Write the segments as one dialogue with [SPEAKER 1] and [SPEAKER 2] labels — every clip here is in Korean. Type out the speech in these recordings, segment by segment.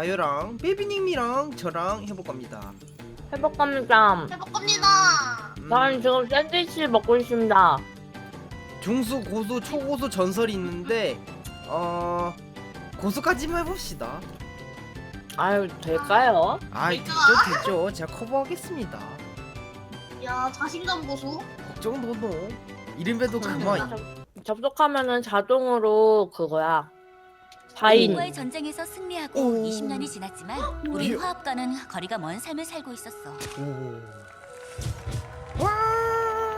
[SPEAKER 1] 바요랑 베비님이랑 저랑 해볼 겁니다.
[SPEAKER 2] 해볼 겁니다.
[SPEAKER 3] 해볼 겁니다.
[SPEAKER 1] 음,
[SPEAKER 2] 난 지금 샌드위치 먹고 있습니다.
[SPEAKER 1] 중수, 고수, 초고수 전설이 있는데 어 고수까지만 해봅시다.
[SPEAKER 2] 아유 될까요?
[SPEAKER 1] 아
[SPEAKER 3] 될까?
[SPEAKER 1] 됐죠 됐죠. 제가 커버하겠습니다.
[SPEAKER 3] 야 자신감 보소.
[SPEAKER 1] 걱정 노노. 이름에도 그만.
[SPEAKER 2] 접속하면은 자동으로 그거야. 바인.
[SPEAKER 4] 과의 전쟁에서 승리하고
[SPEAKER 1] 오.
[SPEAKER 4] 20년이 지났지만 우리
[SPEAKER 1] 예.
[SPEAKER 4] 화합과는 거리가 먼 삶을 살고 있었어.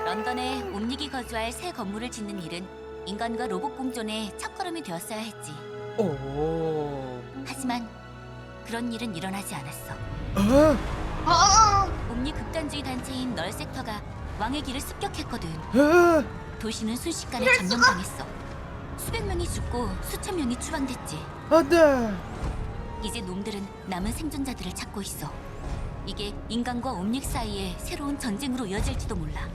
[SPEAKER 4] 런던에 옴닉이 거주할 새 건물을 짓는 일은 인간과 로봇 공존의 첫걸음이 되었어야 했지.
[SPEAKER 1] 오.
[SPEAKER 4] 하지만 그런 일은 일어나지 않았어.
[SPEAKER 1] 어?
[SPEAKER 3] 아,
[SPEAKER 4] 옴닉 극단주의 단체인 널 섹터가 왕의 길을 습격했거든.
[SPEAKER 1] 어?
[SPEAKER 4] 도시는 순식간에 점령당했어. 수백 명이 죽고 수천 명이 추방됐지.
[SPEAKER 1] 안돼.
[SPEAKER 4] 이제 놈들은 남은 생존자들을 찾고 있어. 이게 인간과 옴닉 사이의 새로운 전쟁으로 이어질지도 몰라.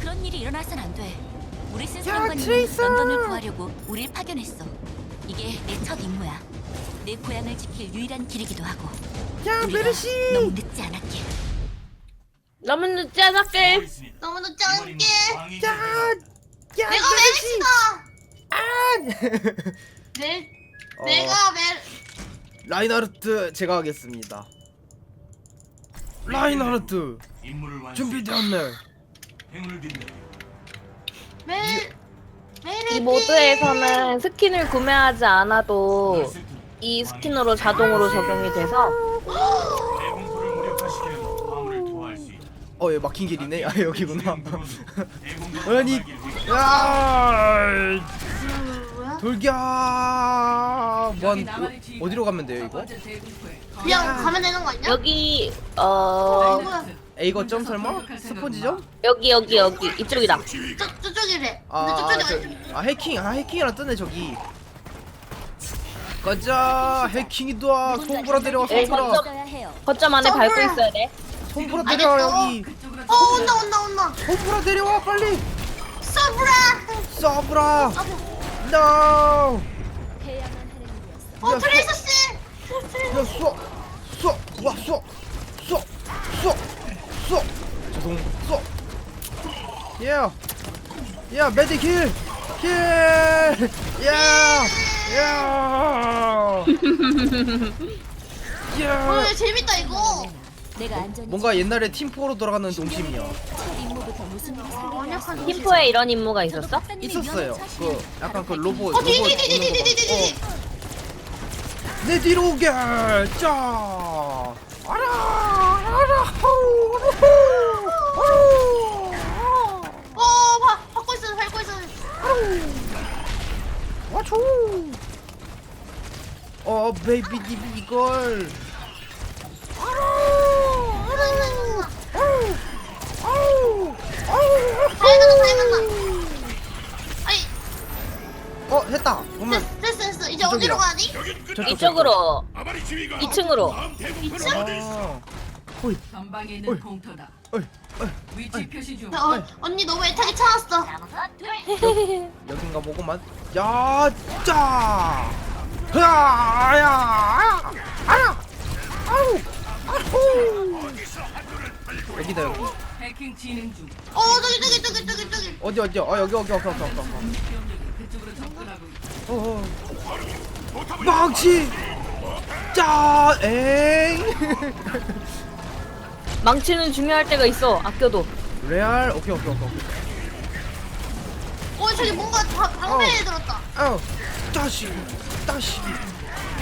[SPEAKER 4] 그런 일이 일어나선 안 돼. 우리
[SPEAKER 1] 야,
[SPEAKER 4] 스사관님은
[SPEAKER 1] 트레이서!
[SPEAKER 4] 런던을 구하려고 우릴 파견했어. 이게 내 첫 임무야. 내 고향을 지킬 유일한 길이기도 하고.
[SPEAKER 1] 야
[SPEAKER 4] 우리가
[SPEAKER 1] 메르시.
[SPEAKER 4] 너무 늦지 않았길.
[SPEAKER 2] 너무 늦지 않았게.
[SPEAKER 3] 너무 늦지 않게.
[SPEAKER 1] 야. 야
[SPEAKER 3] 내가
[SPEAKER 1] 메르시.
[SPEAKER 3] 메르시다. 내
[SPEAKER 1] 어,
[SPEAKER 3] 내가 메
[SPEAKER 1] 라인하르트 제가 하겠습니다. 라인하르트
[SPEAKER 5] 임무를 완수.
[SPEAKER 1] 준비되었네.
[SPEAKER 5] 행운을 빈다.
[SPEAKER 3] 메 메르시.
[SPEAKER 2] 이 모드에서는 스킨을 구매하지 않아도 이 스킨으로 자동으로 적용이 돼서
[SPEAKER 5] 대공포를 무력화시켜 화물을 투하할 수 있다.
[SPEAKER 1] 어, 얘 막힌 길이네. 아 여기구나. 아니,
[SPEAKER 3] 뭐야?
[SPEAKER 1] 돌겨. 뭔 어디로 가면 돼요 이거?
[SPEAKER 3] 그냥 가면 되는 거 아니야?
[SPEAKER 2] 여기 어어
[SPEAKER 3] 뭐야?
[SPEAKER 1] 에 이거 점 설마? 스폰지 점?
[SPEAKER 2] 여기 여기 여기 이쪽이다.
[SPEAKER 3] 저 저쪽이래.
[SPEAKER 1] 아,
[SPEAKER 3] 근데 저쪽이
[SPEAKER 1] 저.
[SPEAKER 3] 아
[SPEAKER 1] 해킹, 아 해킹이라 뜨네 저기. 가자, 해킹이다. 손보라 데려와,
[SPEAKER 2] 에이,
[SPEAKER 1] 손보라.
[SPEAKER 4] 해요.
[SPEAKER 2] 거점 안에! 밟고 있어야 돼.
[SPEAKER 1] 손보라
[SPEAKER 3] 알겠어.
[SPEAKER 1] 데려와 여기.
[SPEAKER 3] 어 온다 온다 온다.
[SPEAKER 1] 손보라 데려와 빨리.
[SPEAKER 3] 서브라.
[SPEAKER 1] 쏴브라.
[SPEAKER 3] 서브.
[SPEAKER 1] No.
[SPEAKER 3] 어
[SPEAKER 1] 야,
[SPEAKER 3] 트레이서 씨.
[SPEAKER 1] 야, 쏘, 쏘, 와, 쏘, 쏘, 쏘, 쏘, 죄송, 쏘. 야, 야, 메딕 힐, 힐, 야, 야, 야.
[SPEAKER 3] 어 재밌다 이거.
[SPEAKER 4] 어?
[SPEAKER 1] 뭔가 옛날에 팀포로 돌아가는
[SPEAKER 3] 동심이요. 어,
[SPEAKER 2] 팀포에 이런 임무가 있었어?
[SPEAKER 1] 있었어요. 그 약간 그 로봇.
[SPEAKER 3] 어,
[SPEAKER 1] 로봇 뒤, 뒤, 내 뒤로 오게 짜. 알아 알아 하우 하우
[SPEAKER 3] 어, 바, 받고 있어, 받고 있어.
[SPEAKER 1] 와초. 어, 어 베이비 디비 이걸. 어, 했다. 보면
[SPEAKER 3] 됐어, 됐어, 됐어. 이제
[SPEAKER 1] 이쪽이야.
[SPEAKER 3] 어디로 가니?
[SPEAKER 1] 저쪽.
[SPEAKER 2] 이쪽으로
[SPEAKER 5] 아바리 지휘가
[SPEAKER 2] 2층으로.
[SPEAKER 5] 다음 대공포를
[SPEAKER 1] 아, 호이,
[SPEAKER 6] 전방에
[SPEAKER 1] 어이.
[SPEAKER 6] 공터다.
[SPEAKER 1] 어이, 어이.
[SPEAKER 6] 위치 표시 중.
[SPEAKER 3] 자, 어, 언니 너무 애타게 찾았어.
[SPEAKER 1] 여긴가 보고만. 야, 짜. 야, 야, 아, 아우, 아우. 여기다 여기.
[SPEAKER 6] 해킹 진행 중.
[SPEAKER 3] 어, 저기, 저기, 저기, 저기, 저기.
[SPEAKER 1] 어디 어디? 어 여기 여기 여기 여기 여기. 여기.
[SPEAKER 6] 병력이 그쪽으로 접근하고 있다.
[SPEAKER 1] 어, 어. 망치. 짜, 엥.
[SPEAKER 2] 망치는 중요할 때가 있어. 아껴도.
[SPEAKER 1] 레알. 오케이 오케이 오케이. 오케이.
[SPEAKER 3] 어, 저기 뭔가 바, 방패에 들었다.
[SPEAKER 1] 아우, 자식, 자식.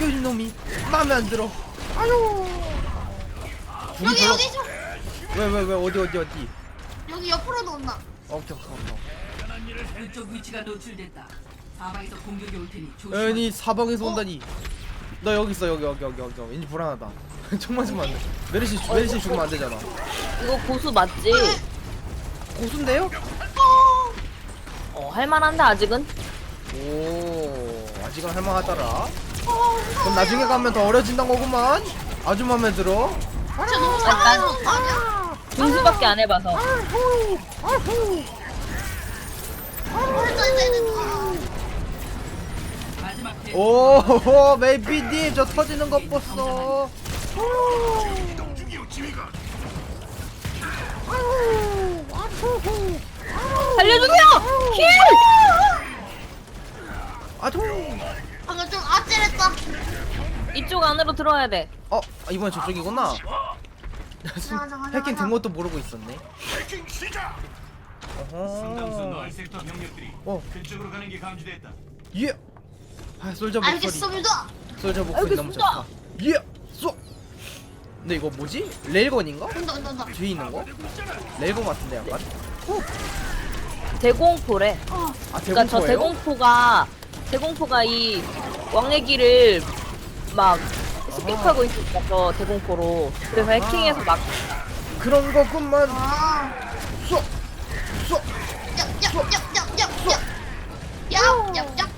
[SPEAKER 1] 이 놈이 마음에 안 들어. 아유.
[SPEAKER 3] 여기, 여기, 저,
[SPEAKER 1] 왜 왜 왜 어디 어디 어디?
[SPEAKER 3] 여기 옆으로도 온다.
[SPEAKER 1] 오케이 오케이 오케이.
[SPEAKER 6] 그쪽 위치가 노출됐다. 사방에서 공격이 올 테니 조심해.
[SPEAKER 1] 애니 사방에서 온다니. 너 여기 있어 여기 여기 여기 여기. 왠지 불안하다. 총 맞으면 안 돼. 메르시 죽- 메르시 죽으면 안 되잖아.
[SPEAKER 2] 이거 고수 맞지?
[SPEAKER 1] 고수인데요?
[SPEAKER 2] 어 할만한데 아직은?
[SPEAKER 1] 오 아직은 할만하더라. 그럼 나중에 가면 더 어려진단 거구만. 아주 마음에 들어.
[SPEAKER 3] 진짜 너무 잘하는 거 아니야?
[SPEAKER 2] 중수밖에 안 해봐서.
[SPEAKER 1] 아후 아후 아후
[SPEAKER 3] 됐다.
[SPEAKER 6] 마지막
[SPEAKER 1] 대오 메이비님 저 터지는 것 봤어
[SPEAKER 2] 살려주세요! 힐!
[SPEAKER 1] 아주
[SPEAKER 3] 방금 좀 아찔했다.
[SPEAKER 2] 이쪽 안으로 들어와야 돼.
[SPEAKER 1] 어 이번엔 저쪽이구나
[SPEAKER 3] 가자, 가자,
[SPEAKER 1] 해킹
[SPEAKER 3] 가자.
[SPEAKER 1] 된 것도 모르고 있었네
[SPEAKER 5] 해킹 시작. 상당수
[SPEAKER 1] 어허
[SPEAKER 5] 너의 섹터 병력들이
[SPEAKER 1] 어.
[SPEAKER 5] 그쪽으로 가는 게 감지됐다.
[SPEAKER 1] 예! 아 솔저 목소리
[SPEAKER 3] 알겠습니다.
[SPEAKER 1] 솔저 목소리 너무
[SPEAKER 2] 알겠습니다.
[SPEAKER 1] 좋다 예! 쏘! 근데 이거 뭐지? 레일건인가?
[SPEAKER 3] 온다 온다 온다.
[SPEAKER 1] 뒤에 있는 거? 레일건 같은데 약간?
[SPEAKER 2] 대공포래.
[SPEAKER 3] 어.
[SPEAKER 1] 아
[SPEAKER 2] 그러니까 저
[SPEAKER 1] 대공포예요?
[SPEAKER 2] 대공포가 대공포가 이 왕의 길을 막 스킵하고 있으니까 저 대공포로 그래서 해킹해서 막
[SPEAKER 1] 그런 거구만
[SPEAKER 3] 아.
[SPEAKER 1] 쏘! 쏘!
[SPEAKER 3] 얍얍얍얍얍얍얍얍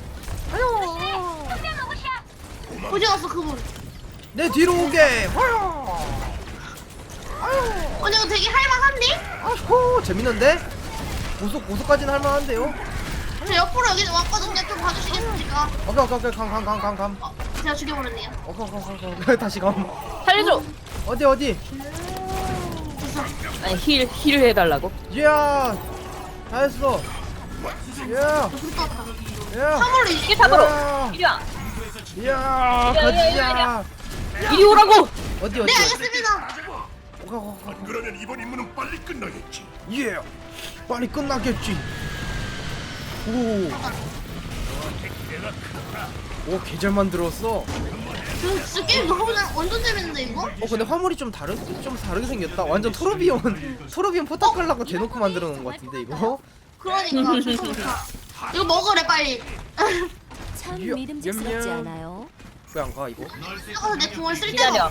[SPEAKER 3] 어디 갔어 그분?
[SPEAKER 1] 내 뒤로 오게!
[SPEAKER 3] 어 이거 되게 할만한데?
[SPEAKER 1] 아호 재밌는데? 고속 고속까지는 할만한데요?
[SPEAKER 3] 저 옆으로 여기 왔거든요. 좀 봐주시겠습니까?
[SPEAKER 1] 오케이 오케이 오케이 감감감감감
[SPEAKER 3] 어, 제가 죽여버렸네요.
[SPEAKER 1] 오케이 오케이 다시 감
[SPEAKER 2] 살려줘.
[SPEAKER 1] 어디 어디?
[SPEAKER 3] 됐어.
[SPEAKER 2] 아니 힐 힐을 해달라고.
[SPEAKER 1] 이야 다 했어 이야
[SPEAKER 3] 불 떴다.
[SPEAKER 1] 이야
[SPEAKER 3] 화물로
[SPEAKER 2] 이게 탑으로.
[SPEAKER 1] 야.
[SPEAKER 2] 이리 와.
[SPEAKER 1] 이야
[SPEAKER 2] 이리야,
[SPEAKER 1] 가자
[SPEAKER 2] 이리 오라고.
[SPEAKER 1] 어디
[SPEAKER 3] 네
[SPEAKER 1] 어디 어디
[SPEAKER 3] 알겠습니다.
[SPEAKER 1] 오케이 오케이 오케이.
[SPEAKER 5] 그러면 이번 임무는 빨리 끝나겠지.
[SPEAKER 1] 예 빨리 끝나겠지 오 오 개잘 만들었어
[SPEAKER 3] 저 게임 너무 그냥 완전 재밌는데 이거?
[SPEAKER 1] 어 근데 화물이 좀 다르 좀 다르게 생겼다 완전 토르비온 토르비온 포탑 깔라고 대놓고 만들어 놓은 것 같은데 이거
[SPEAKER 3] 그러니까 죄송합니다. 이거 먹으래 빨리.
[SPEAKER 4] 참
[SPEAKER 1] 이야,
[SPEAKER 4] 믿음직스럽지
[SPEAKER 1] 냠냠.
[SPEAKER 4] 않아요?
[SPEAKER 1] 왜 안 가 이거
[SPEAKER 3] 나가서 내 궁을 쓸 때가
[SPEAKER 2] 기다려.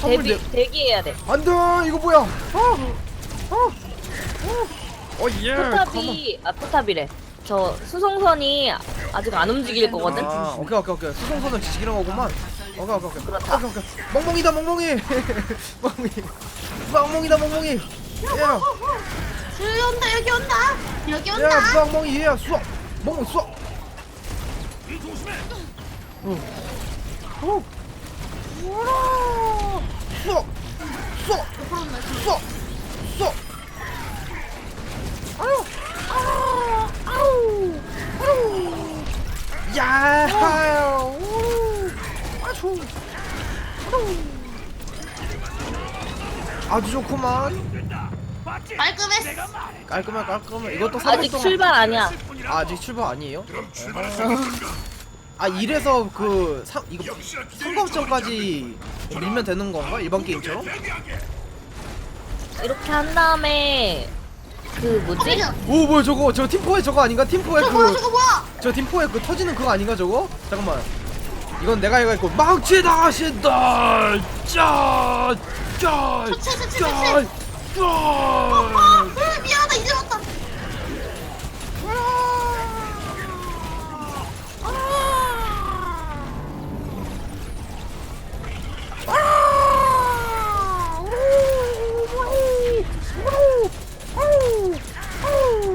[SPEAKER 1] 화물
[SPEAKER 2] 대기
[SPEAKER 1] 내
[SPEAKER 2] 대기해야 돼.
[SPEAKER 1] 안 돼 이거 뭐야 어 어어예
[SPEAKER 2] 포탑이 아 포탑이래. 저 수송선이 아직 안 움직일 거거든.
[SPEAKER 1] 아 오케이 오케이 오케이 수송선은 지지기는 거구만 오케이 오케이 오케이
[SPEAKER 2] 그렇다.
[SPEAKER 1] 오케이 오케이 멍멍이다 멍멍이 멍멍이 멍멍이다 멍멍이 예.
[SPEAKER 3] 여기 온다 여기 온다 여기
[SPEAKER 1] 야
[SPEAKER 3] 온다.
[SPEAKER 1] 멍멍이 얘야 쏘 멍멍이 쏘 어. 어. 쏘! 쏘!
[SPEAKER 3] 그런다.
[SPEAKER 1] 쏘! 쏘! 아유! 아우! 아우! 아우! 야! 우! 아주! 아주 좋구만.
[SPEAKER 3] 말끔했어.
[SPEAKER 1] 깔끔해 깔끔해. 이것도
[SPEAKER 2] 아직
[SPEAKER 1] 3일 동안
[SPEAKER 2] 출발 아니야.
[SPEAKER 1] 아, 아직 출발 아니에요? 아 이래서 그 상, 이거 선거점까지 밀면 되는 건가? 일반 게임처럼?
[SPEAKER 2] 이렇게 한 다음에 그 뭐지?
[SPEAKER 1] 오 뭐야 저거 저 팀포의 저거 아닌가? 팀포의
[SPEAKER 3] 저거 뭐야
[SPEAKER 1] 그
[SPEAKER 3] 저거 뭐야?
[SPEAKER 1] 저 팀포의 그 터지는 그거 아닌가 저거? 잠깐만 이건 내가 이거 있고 망치다 하신다 짜! 짜!
[SPEAKER 3] 처치, 처치,
[SPEAKER 1] 짜!
[SPEAKER 3] 처치.
[SPEAKER 1] 짜!
[SPEAKER 3] 아 으, 미안하다 이제 왔다.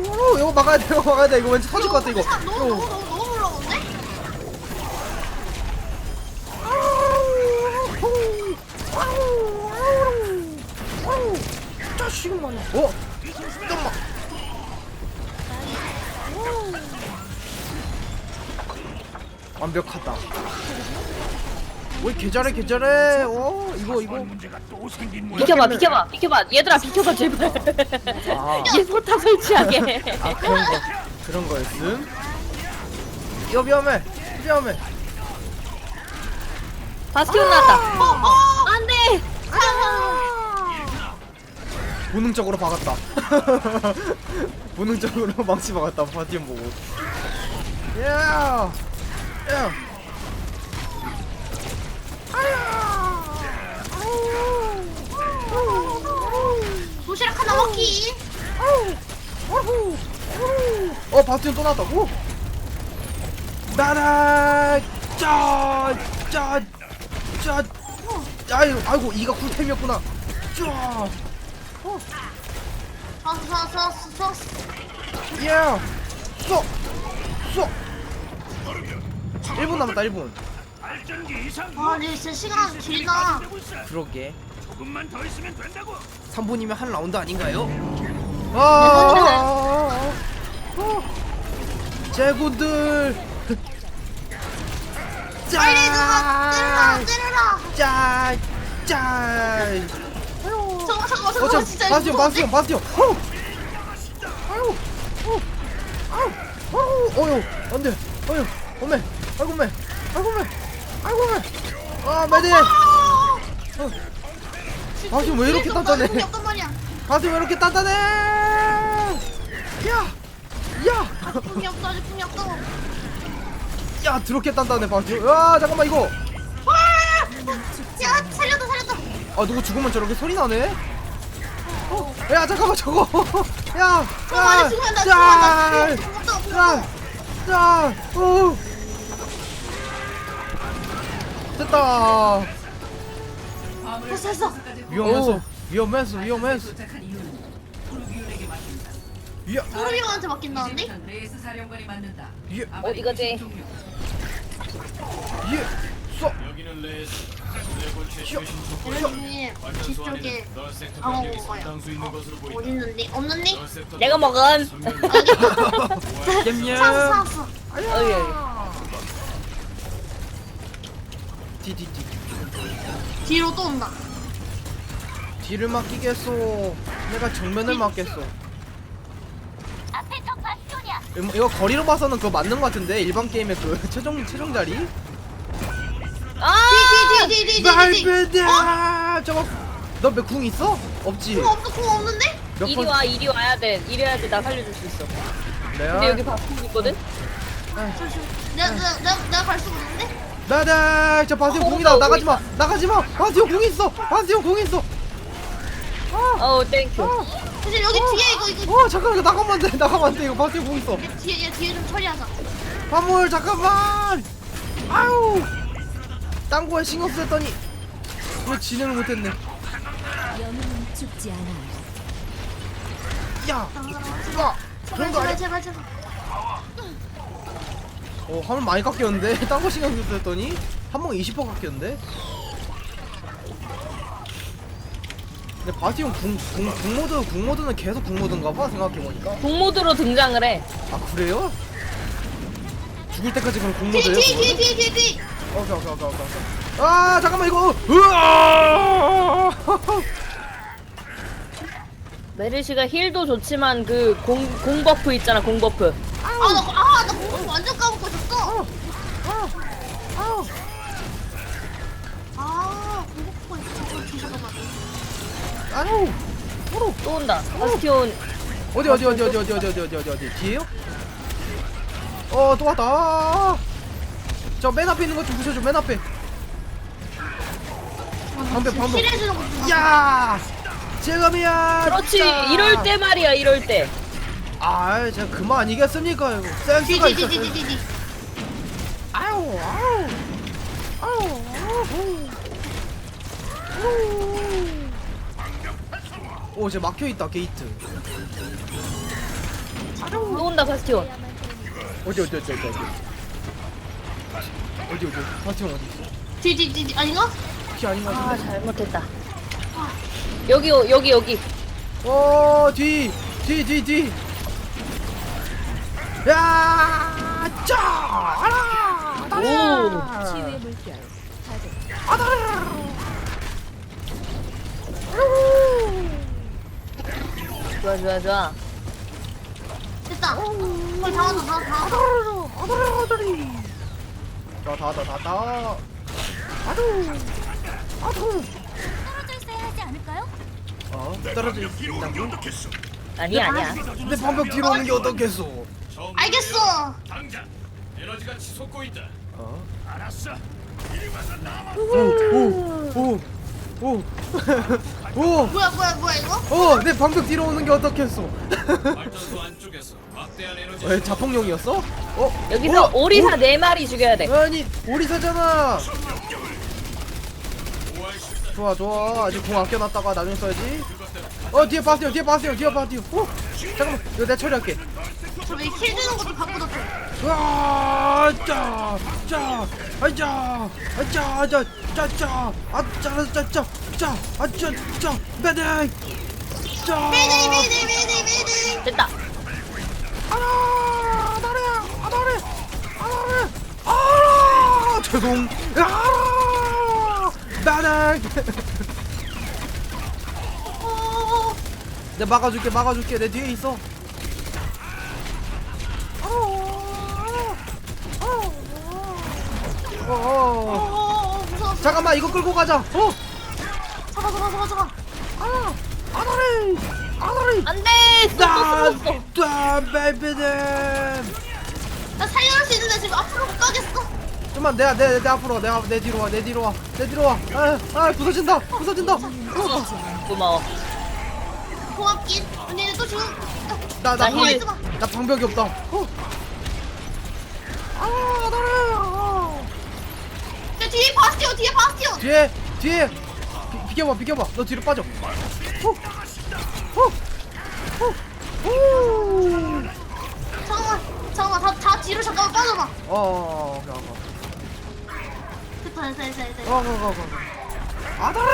[SPEAKER 1] 오, 이거 막아야 돼, 이거 막아야 돼. 이거 왠지 터질 것 같아, 이거.
[SPEAKER 3] 너무 너무
[SPEAKER 1] 어.
[SPEAKER 3] 너무 너무 올라오는데?
[SPEAKER 1] 자식만. 어? 잠깐만. 완벽하다. 왜 개잘해, 개잘해. 어, 이거, 이거.
[SPEAKER 5] 문제가 또 생긴 모양.
[SPEAKER 2] 비켜봐 비켜봐 비켜봐 얘들아 비켜봐 제발.
[SPEAKER 1] 아.
[SPEAKER 2] 얘 포탑 설치하게.
[SPEAKER 1] 아, 그런 거. 그런 거였음? 이거 위험해. 위험해.
[SPEAKER 2] 바스티온 나왔다.
[SPEAKER 3] 어 어.
[SPEAKER 2] 안돼.
[SPEAKER 1] 본능적으로 박았다. 본능적으로 망치 박았다. 파티온 보고. 야! 야!
[SPEAKER 3] 먹기.
[SPEAKER 1] 어, 바티온 또 나왔다. 오! 나라! 짜! 짜! 짜! 아유, 아이고, 이가 쿨템이었구나. 짜!
[SPEAKER 3] 좋았어.
[SPEAKER 1] 야! 쏘! 쏘! 1분 남았다 1분
[SPEAKER 5] 발전기 이상
[SPEAKER 3] 아, 네, 진짜 시간 길다.
[SPEAKER 1] 그러게
[SPEAKER 5] 조금만 더 있으면 된다고.
[SPEAKER 1] 3분이면 한 라운드 아닌가요? 아, 네, 제군들.
[SPEAKER 3] 빨리 누가 짤, 때려라 때려라.
[SPEAKER 1] 짤, 짤.
[SPEAKER 3] 저거 저거 저거
[SPEAKER 1] 어,
[SPEAKER 3] 진짜
[SPEAKER 1] 마스오 무서워. 마스오마스오 아우, 아우, 아우, 아우, 아우, 어휴, 안돼, 어휴, 어메, 아이고 메, 아이고 메, 아이고 메, 아 메디. 어, 어. 스티온 왜 이렇게 단단해?
[SPEAKER 3] 없단 말이야.
[SPEAKER 1] 바스티온 왜 이렇게 단단해? 야, 야.
[SPEAKER 3] 아직품이 없어, 아직품이 없어.
[SPEAKER 1] 야 드럽게 단단해 바스티온 야 잠깐만 이거
[SPEAKER 3] 와! 야, 살렸다, 살렸다.
[SPEAKER 1] 아 누구 죽으면 저렇게 소리 나네 어, 야 잠깐만 저거 야
[SPEAKER 3] 잠깐만, 죽으면 나,
[SPEAKER 1] 야,
[SPEAKER 3] 나.
[SPEAKER 1] 야, 야, 어. 됐다
[SPEAKER 3] 됐어, 됐어.
[SPEAKER 1] 위험해서 위험해서
[SPEAKER 6] 위험해서
[SPEAKER 1] 위험
[SPEAKER 3] 소르비온한테 맡긴다는데?
[SPEAKER 6] 레이스 사령관이 맞는다. 위험
[SPEAKER 2] 어디가
[SPEAKER 6] 돼?
[SPEAKER 1] 위험
[SPEAKER 5] 여기는 레이스 레고 최신
[SPEAKER 3] 대표님 뒤쪽에
[SPEAKER 5] 아무
[SPEAKER 3] 먹어요.
[SPEAKER 5] 어, 어디
[SPEAKER 3] 있는데? 없는데?
[SPEAKER 2] 내가
[SPEAKER 5] 먹음.
[SPEAKER 1] 냠냠
[SPEAKER 3] 사왔어
[SPEAKER 2] 어이.
[SPEAKER 1] 디디디
[SPEAKER 3] 뒤로 또 온다.
[SPEAKER 1] 뒤를 맡기겠소 내가 정면을 맡겠소
[SPEAKER 4] 앞에 적 바스티온이야.
[SPEAKER 1] 이거- 이거 거리로 봐서는 그거 맞는 것 같은데 일반 게임의 그 최종 최종 자리
[SPEAKER 2] 아!
[SPEAKER 1] 말베다 저거 너몇궁 있어? 없지?
[SPEAKER 3] 공 없어, 공 없는데?
[SPEAKER 1] 몇
[SPEAKER 2] 이리
[SPEAKER 1] 번?
[SPEAKER 2] 와, 이리 와야 돼. 이리 와야 돼. 나 살려줄 수 있어.
[SPEAKER 1] 내가
[SPEAKER 2] 근데 여기 바스티온 있거든?
[SPEAKER 3] 내가, 내가, 내가, 내가 갈 수가 없는데?
[SPEAKER 1] 나다 저 바스티온
[SPEAKER 2] 어,
[SPEAKER 1] 궁이다
[SPEAKER 2] 오고
[SPEAKER 1] 나가지 마 나가지 마 바스티온 궁 있어 바스티온 궁 있어
[SPEAKER 2] 어우, 땡큐.
[SPEAKER 3] 사실 여기 뒤에 이거, 이거.
[SPEAKER 1] 어 잠깐 이거 나가면 안돼 나가면 안돼 이거 바스티온 궁 있어
[SPEAKER 3] 뒤에, 얘 뒤에 좀 처리하자.
[SPEAKER 1] 화물 잠깐만 아우 딴 거에 신경 쓰였더니 이거 진행을 못했네
[SPEAKER 4] 영웅은 죽지 않아.
[SPEAKER 1] 야 야, 그런
[SPEAKER 3] 제발,
[SPEAKER 1] 거
[SPEAKER 3] 제발,
[SPEAKER 1] 아니야
[SPEAKER 3] 제발, 제발.
[SPEAKER 1] 어 화물 많이 깎였는데 딴 거 신경 쓰였더니 한번 20% 깎였는데 근데 바스티온 궁, 궁, 궁모드 궁모드는 계속 궁모드인가봐 생각해보니까
[SPEAKER 2] 북모드로 등장을 해.
[SPEAKER 1] 아 그래요? 죽을 때까지 그럼
[SPEAKER 3] 뒤에,
[SPEAKER 1] 공모드예요?
[SPEAKER 3] 뒤에, 뒤에,
[SPEAKER 1] 그거는?
[SPEAKER 3] 뒤에, 뒤에, 뒤에.
[SPEAKER 1] 오케이 오케이 오케이 오케이 오케이. 아 잠깐만 이거 으아
[SPEAKER 2] 메르시가 힐도 좋지만 그 공, 공 버프 있잖아, 공 버프.
[SPEAKER 1] 아유 서로
[SPEAKER 2] 또 온다. 바스티온.
[SPEAKER 1] 어디 어디 어디 어디 어디 어디 어디 어디 어디 어디 뒤에요? 어또 왔다 저 맨 앞에 있는 거좀 부셔줘 맨 앞에 방벽 방벽
[SPEAKER 3] 힐해주는 거 좀.
[SPEAKER 1] 야 제감이야
[SPEAKER 2] 그렇지.
[SPEAKER 1] 진짜.
[SPEAKER 2] 이럴 때 말이야, 이럴 때.
[SPEAKER 1] 아 제가 그만 아니겠습니까 이거 센스가 있어
[SPEAKER 3] 뒤, 뒤.
[SPEAKER 1] 아유 아유 아유 아유 오 쟤 막혀있다 게이트
[SPEAKER 2] 또 온다, 바스티온.
[SPEAKER 1] 어디 어디 어디 어디 어디 어디 어디 파티형 어디 있어?
[SPEAKER 3] 뒤, 뒤, 뒤, 뒤. 아닌가?
[SPEAKER 1] 혹시 아닌 것
[SPEAKER 2] 아,
[SPEAKER 1] 같은데?
[SPEAKER 2] 잘못했다. 여기, 여기, 여기.
[SPEAKER 1] 어, 뒤, 뒤, 뒤, 뒤. 야, 짜, 아라, 아라,
[SPEAKER 4] 치유의 물결.
[SPEAKER 1] 아라.
[SPEAKER 2] 좋아, 좋아, 좋아.
[SPEAKER 3] 됐다. 거의 다 왔어, 다, 다 왔어.
[SPEAKER 1] 다, 다, 다, 다. 아두, 아두.
[SPEAKER 4] 떨어져 있어야 하지 않을까요?
[SPEAKER 1] 어, 떨어져 있다고?
[SPEAKER 2] 아니야, 아니야.
[SPEAKER 1] 내 방벽 뒤로 오는 게 어떻겠어?
[SPEAKER 3] 알겠어.
[SPEAKER 5] 당장 에너지가 치솟고 있다.
[SPEAKER 1] 어?
[SPEAKER 5] 알았어. 이리 와서 나와.
[SPEAKER 1] 오, 오, 오, 오,
[SPEAKER 3] 뭐야, 뭐야, 뭐야, 이거?
[SPEAKER 1] 오, 내 방벽 뒤로 오는 게 어떻겠어?
[SPEAKER 5] 발전소 안쪽에서 막대한 에너지.
[SPEAKER 1] 왜 자폭용이었어? 어?
[SPEAKER 2] 여기서
[SPEAKER 1] 어?
[SPEAKER 2] 오리사
[SPEAKER 1] 오-
[SPEAKER 2] 네 마리 죽여야 돼.
[SPEAKER 1] 아니 오리사잖아. 좋아 좋아 아직 공 아껴놨다가 나중에 써야지 어 뒤에 바스티온 뒤에 바스티온 뒤에 바스티온 어 잠깐만 이거 내가 처리할게
[SPEAKER 3] 저왜킬 주는 것도 바꾸다 줘.
[SPEAKER 1] 으아 짜, 짜, 아짜, 아짜, 아짜, 짜짜, 아짜, 짜짜, 짜, 아짜, 짜, 매대, 짜.
[SPEAKER 3] 메이데이 메이데이 메이데이 메이데이.
[SPEAKER 2] 됐다.
[SPEAKER 1] 아라, 아 나래, 아 나래, 아 죄송, 아 매대.
[SPEAKER 3] 어.
[SPEAKER 1] 내가 막아줄게, 막아줄게, 내 뒤에 있어. 어, 어.
[SPEAKER 3] 어 무서워.
[SPEAKER 1] 잠깐만 이거 끌고 가자. 어,
[SPEAKER 3] 잡아 잡아 잡아 잡아.
[SPEAKER 1] 아, 아나리, 아나리.
[SPEAKER 2] 안 돼!
[SPEAKER 1] 나. 나, 베이비들.
[SPEAKER 3] 나 살려낼 수 있는데 지금 앞으로 못 가겠어.
[SPEAKER 1] 좀만 내가 내, 내 앞으로 와, 내가 내 뒤로 와, 내 뒤로 와, 내 뒤로 와. 아, 아, 부서진다, 부서진다. 어,
[SPEAKER 2] 고마워.
[SPEAKER 3] 고맙긴. 언니는 또 지금.
[SPEAKER 1] 나, 나,
[SPEAKER 2] 나
[SPEAKER 1] 방,
[SPEAKER 2] 힐.
[SPEAKER 1] 나 방벽이 없다. 어. 아, 나래. 아.
[SPEAKER 3] 저 뒤에 바스티온 뒤에.
[SPEAKER 1] 뒤에. 비, 비켜봐, 비켜봐. 너 뒤로 빠져. 후, 후, 후, 후.
[SPEAKER 3] 잠깐만 잠깐만 다, 다 뒤로 잠깐만 빠져봐.
[SPEAKER 1] 어, 어, 어, 어, 어.
[SPEAKER 3] 됐다 됐다 됐다 됐다.
[SPEAKER 1] 어, 어, 어, 어. 아다라!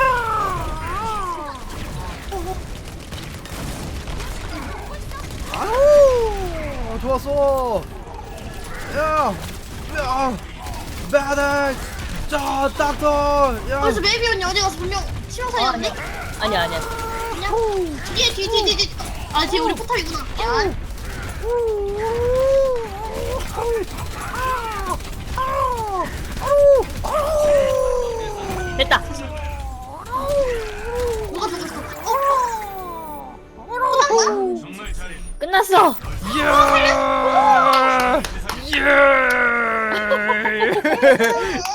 [SPEAKER 1] 아우! 좋았어! 야! 야! 메딕! 자, 닥터! 야!
[SPEAKER 3] 그래서 메이비 언니 어디 가서 분명 치명 살렸는데?
[SPEAKER 2] 아니야, 아니야.
[SPEAKER 3] 그냥 뒤에 뒤에 뒤에 뒤에. 아 뒤에 우리 포탑이구나. 야.
[SPEAKER 2] 됐다.
[SPEAKER 3] 누가 죽었어? 어?
[SPEAKER 5] 잘해.
[SPEAKER 2] 끝났어.
[SPEAKER 1] 예! 예!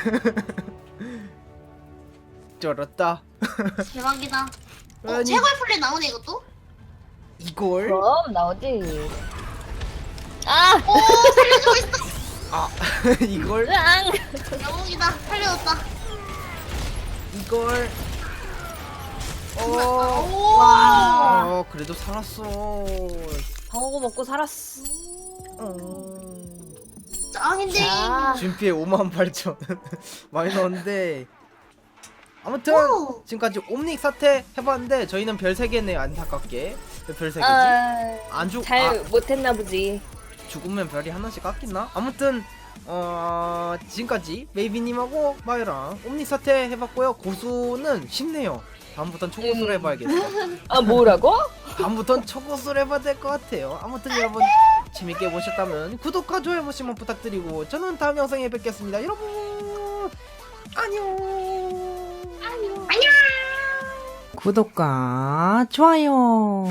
[SPEAKER 1] 쩔었다.
[SPEAKER 3] 대박이다. 어,
[SPEAKER 1] 아니.
[SPEAKER 3] 최고의 플레이 나오네 이것도?
[SPEAKER 1] 이걸?
[SPEAKER 2] 그럼 나오지. 아!
[SPEAKER 3] 오 살려주고 있어.
[SPEAKER 1] 아, 이걸?
[SPEAKER 2] 으앙!
[SPEAKER 3] 영웅이다. 살려줬다.
[SPEAKER 1] 이걸? 어,
[SPEAKER 3] 오.
[SPEAKER 1] 어, 그래도 살았어.
[SPEAKER 2] 방어구 먹고 살았어.
[SPEAKER 1] 어.
[SPEAKER 3] 짱인데.
[SPEAKER 2] 자,
[SPEAKER 1] 준피에 5만 8천 많이 넣었는데 아무튼
[SPEAKER 3] 오.
[SPEAKER 1] 지금까지 옴닉 사태 해봤는데 저희는 별 3개네요 안타깝게 왜별 3개지?
[SPEAKER 2] 아,
[SPEAKER 1] 안 죽,
[SPEAKER 2] 잘
[SPEAKER 1] 아,
[SPEAKER 2] 못했나 보지.
[SPEAKER 1] 죽으면 별이 하나씩 깎이나? 아무튼 어 지금까지 메이비님하고 마이랑 옴닉 사태 해봤고요 고수는 쉽네요 다음부턴 초고수를
[SPEAKER 2] 음.
[SPEAKER 1] 해봐야겠어요
[SPEAKER 2] 아, 뭐라고?
[SPEAKER 1] 다음부턴 초고수를 해봐야 될 것 같아요 아무튼 여러분 재밌게 보셨다면 구독과 좋아요 한 번씩만 부탁드리고 저는 다음 영상에 뵙겠습니다. 여러분 안녕.
[SPEAKER 3] 안녕.
[SPEAKER 7] 구독과 좋아요